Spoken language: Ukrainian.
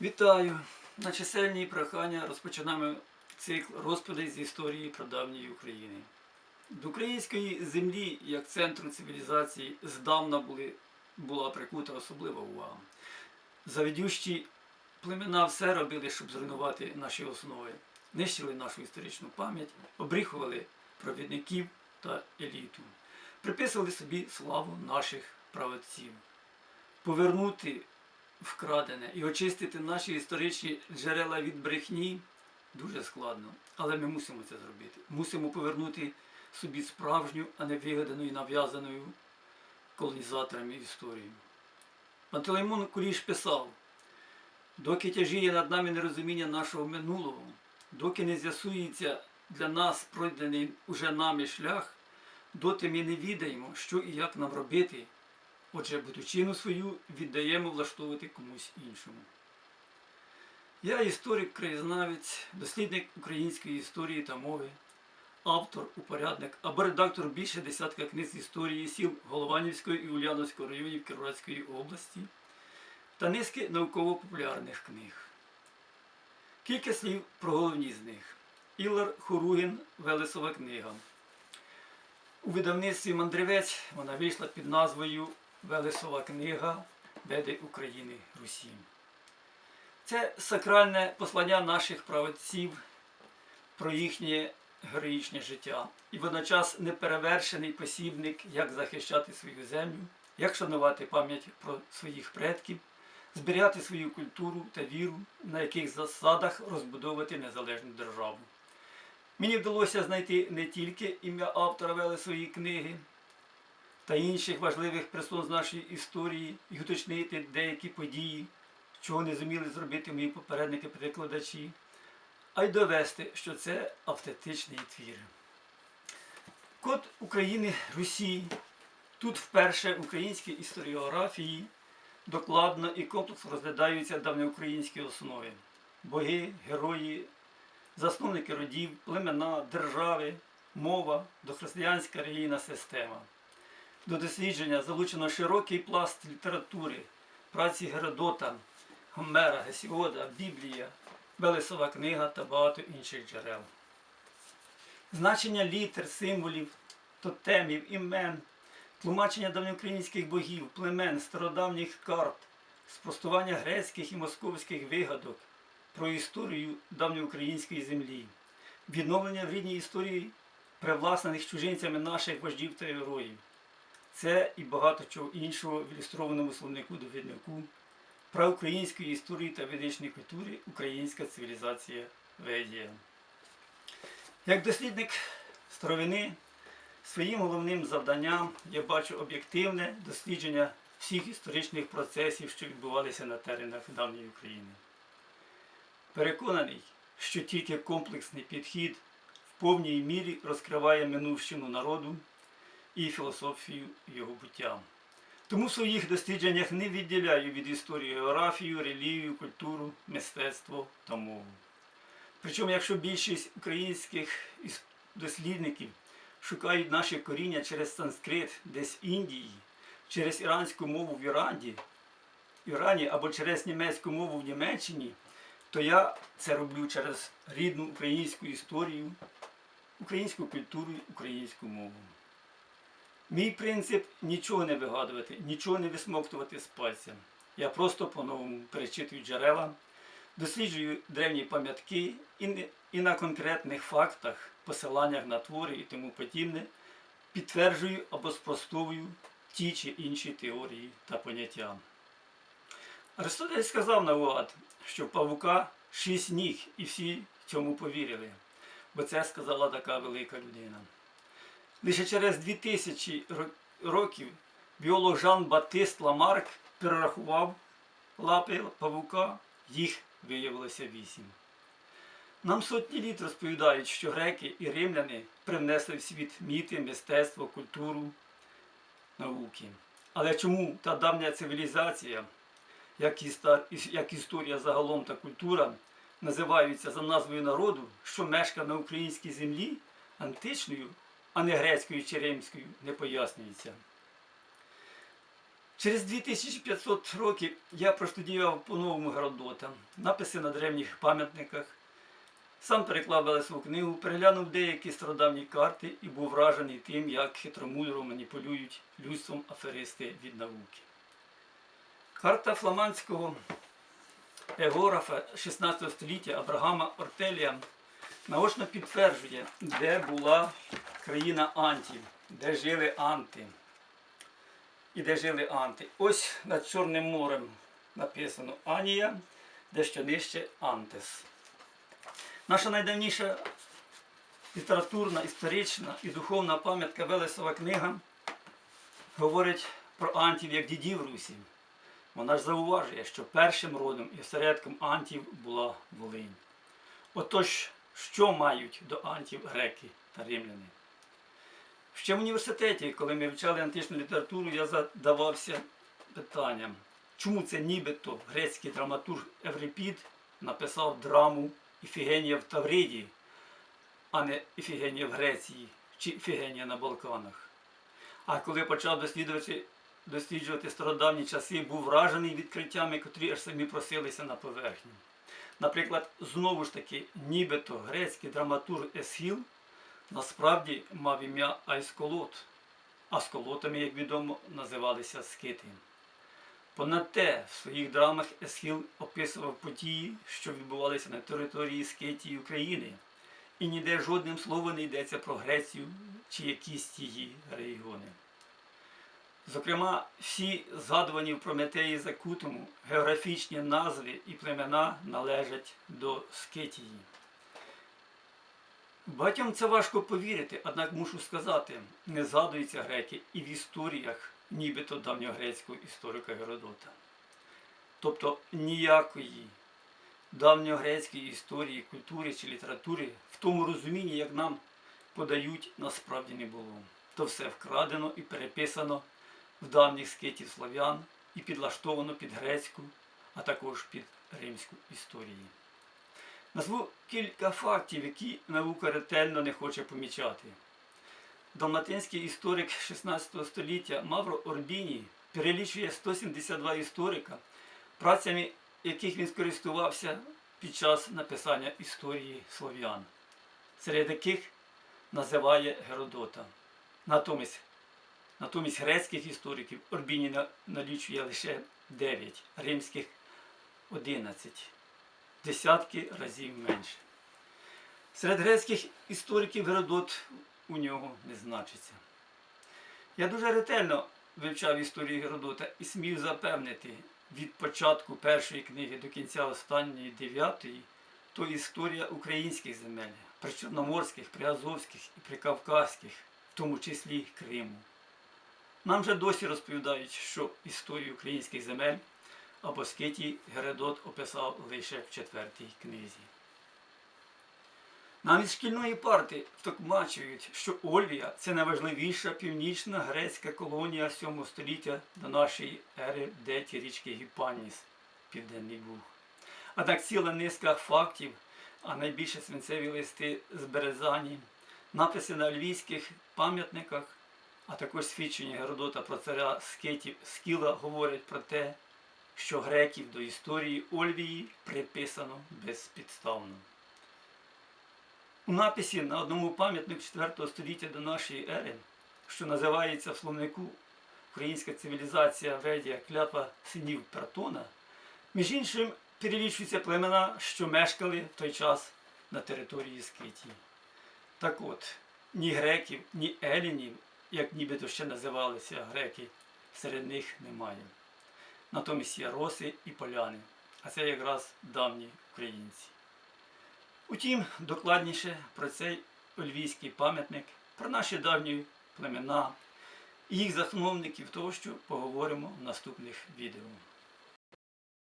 Вітаю! На чисельні прохання розпочинаємо цикл розповідей з історії прадавньої України. До української землі, як центру цивілізації, здавна були, була прикута особлива увага. Завідющі племена все робили, щоб зруйнувати наші основи, нищили нашу історичну пам'ять, обріхували провідників та еліту, приписували собі славу наших праведців. Повернути вкрадене і очистити наші історичні джерела від брехні дуже складно. Але ми мусимо це зробити. Мусимо повернути собі справжню, а не вигадану і нав'язаною колонізаторами історію. Пантелеймон Куліш писав, доки тяжіє над нами нерозуміння нашого минулого, доки не з'ясується для нас пройдений уже нами шлях, доти ми не відаємо, що і як нам робити, Отже, будучину свою віддаємо влаштовувати комусь іншому. Я історик, краєзнавець, дослідник української історії та мови, автор, упорядник або редактор більше десятка книг з історії сіл Голованівської і Ульяновського районів Кіровоградської області та низки науково-популярних книг. Кілька слів про головні з них. Ілар Хуругін Велесова книга. У видавництві Мандрівець вона вийшла під назвою Велесова книга Веди України Русі. Це сакральне послання наших правоців про їхнє героїчне життя і водночас неперевершений посібник, як захищати свою землю, як шанувати пам'ять про своїх предків, зберігати свою культуру та віру, на яких засадах розбудовувати незалежну державу. Мені вдалося знайти не тільки ім'я автора Велесової книги, та інших важливих персон з нашої історії і уточнити деякі події, чого не зуміли зробити мої попередники-перекладачі, а й довести, що це автентичний твір. Код України Русі. Тут вперше в українській історіографії докладно і комплексно розглядаються давньоукраїнські основи. Боги, герої, засновники родів, племена, держави, мова, дохристиянська релігійна система. До дослідження залучено широкий пласт літератури, праці Геродота, Гомера, Гесіода, Біблія, Велесова книга та багато інших джерел. Значення літер, символів, тотемів, імен, тлумачення давньоукраїнських богів, племен, стародавніх карт, спростування грецьких і московських вигадок про історію давньоукраїнської землі, відновлення в рідній історії привласнених чужинцями наших вождів та героїв. Це і багато чого іншого в ілюстрованому словнику довіднику про української історії та ведичної культури Українська цивілізація Ведія. Як дослідник старовини, своїм головним завданням я бачу об'єктивне дослідження всіх історичних процесів, що відбувалися на теренах давньої України. Переконаний, що тільки комплексний підхід в повній мірі розкриває минувщину народу і філософію його буття. Тому в своїх дослідженнях не відділяю від історії географію, релігію, культуру, мистецтво та мову. Причому, якщо більшість українських дослідників шукають наше коріння через санскрит десь в Індії, через іранську мову в Ірані, Ірані або через німецьку мову в Німеччині, то я це роблю через рідну українську історію, українську культуру, українську мову. Мій принцип нічого не вигадувати, нічого не висмоктувати з пальця. Я просто по-новому перечитую джерела, досліджую древні пам'ятки і, на конкретних фактах, посиланнях на твори і тому подібне, підтверджую або спростовую ті чи інші теорії та поняття. Аристотель сказав наугад, що в павука шість ніг, і всі цьому повірили, бо це сказала така велика людина. Лише через 2000 років біолог Жан Батист Ламарк перерахував лапи павука, їх виявилося вісім. Нам сотні літ розповідають, що греки і римляни привнесли в світ міти, мистецтво, культуру, науки. Але чому та давня цивілізація, як, історія загалом та культура, називаються за назвою народу, що мешкає на українській землі античною, а не грецькою чи римською, не пояснюється. Через 2500 років я проштудіював по-новому Геродота, написи на древніх пам'ятниках, сам переклав Велесову книгу, переглянув деякі стародавні карти і був вражений тим, як хитромудро маніпулюють людством аферисти від науки. Карта фламандського географа 16 століття Абрагама Ортелія наочно підтверджує, де була країна Антів, де жили Анти. І де жили Анти. Ось над Чорним морем написано Анія, дещо нижче Антес. Наша найдавніша літературна, історична і духовна пам'ятка Велесова книга говорить про антів як дідів Русі. Вона ж зауважує, що першим родом і осередком антів була Волинь. Отож, що мають до антів греки та римляни? Ще в університеті, коли ми вивчали античну літературу, я задавався питанням, чому це нібито грецький драматург Еврипід написав драму Іфігенія в Тавриді, а не Іфігенія в Греції чи Іфігенія на Балканах. А коли почав досліджувати, досліджувати стародавні часи, був вражений відкриттями, котрі аж самі просилися на поверхню. Наприклад, знову ж таки, нібито грецький драматург Есхіл насправді мав ім'я Айсколот, а сколотами, як відомо, називалися скити. Понад те, в своїх драмах Есхіл описував події, що відбувалися на території Скитії України, і ніде жодним словом не йдеться про Грецію чи якісь її регіони. Зокрема, всі згадувані в Прометеї Закутому географічні назви і племена належать до Скитії. Багатьом це важко повірити, однак мушу сказати, не згадуються греки і в історіях нібито давньогрецького історика Геродота. Тобто ніякої давньогрецької історії, культури чи літератури в тому розумінні, як нам подають, насправді не було. То все вкрадено і переписано в давніх скитів слав'ян і підлаштовано під грецьку, а також під римську історію. Назву кілька фактів, які наука ретельно не хоче помічати. Далматинський історик 16 століття Мавро Орбіні перелічує 172 історика, працями яких він скористувався під час написання історії слов'ян, серед яких називає Геродота. Натомість, натомість грецьких істориків Орбіні налічує лише 9, римських 11 десятки разів менше. Серед грецьких істориків Геродот у нього не значиться. Я дуже ретельно вивчав історію Геродота і смію запевнити, від початку першої книги до кінця останньої дев'ятої, то історія українських земель, причорноморських, приазовських і прикавказьких, в тому числі Криму. Нам же досі розповідають, що історію українських земель або Скитій Геродот описав лише в четвертій книзі. Навіть шкільної парти втокмачують, що Ольвія це найважливіша північна грецька колонія 7 століття до нашої ери, де ті річки Гіпаніс, Південний Буг. Так ціла низка фактів, а найбільше свинцеві листи з Березані, написи на львівських пам'ятниках, а також свідчення Геродота про царя Скитів Скіла говорять про те, що греків до історії Ольвії приписано безпідставно. У написі на одному пам'ятнику 4 століття до нашої ери, що називається в словнику Українська цивілізація Ведія клятва синів Пертона, між іншим перелічуються племена, що мешкали в той час на території Скитії. Так от, ні греків, ні елінів, як нібито ще називалися греки, серед них немає. Натомість є роси і поляни, а це якраз давні українці. Утім, докладніше про цей львівський пам'ятник, про наші давні племена і їх засновників того, що поговоримо в наступних відео.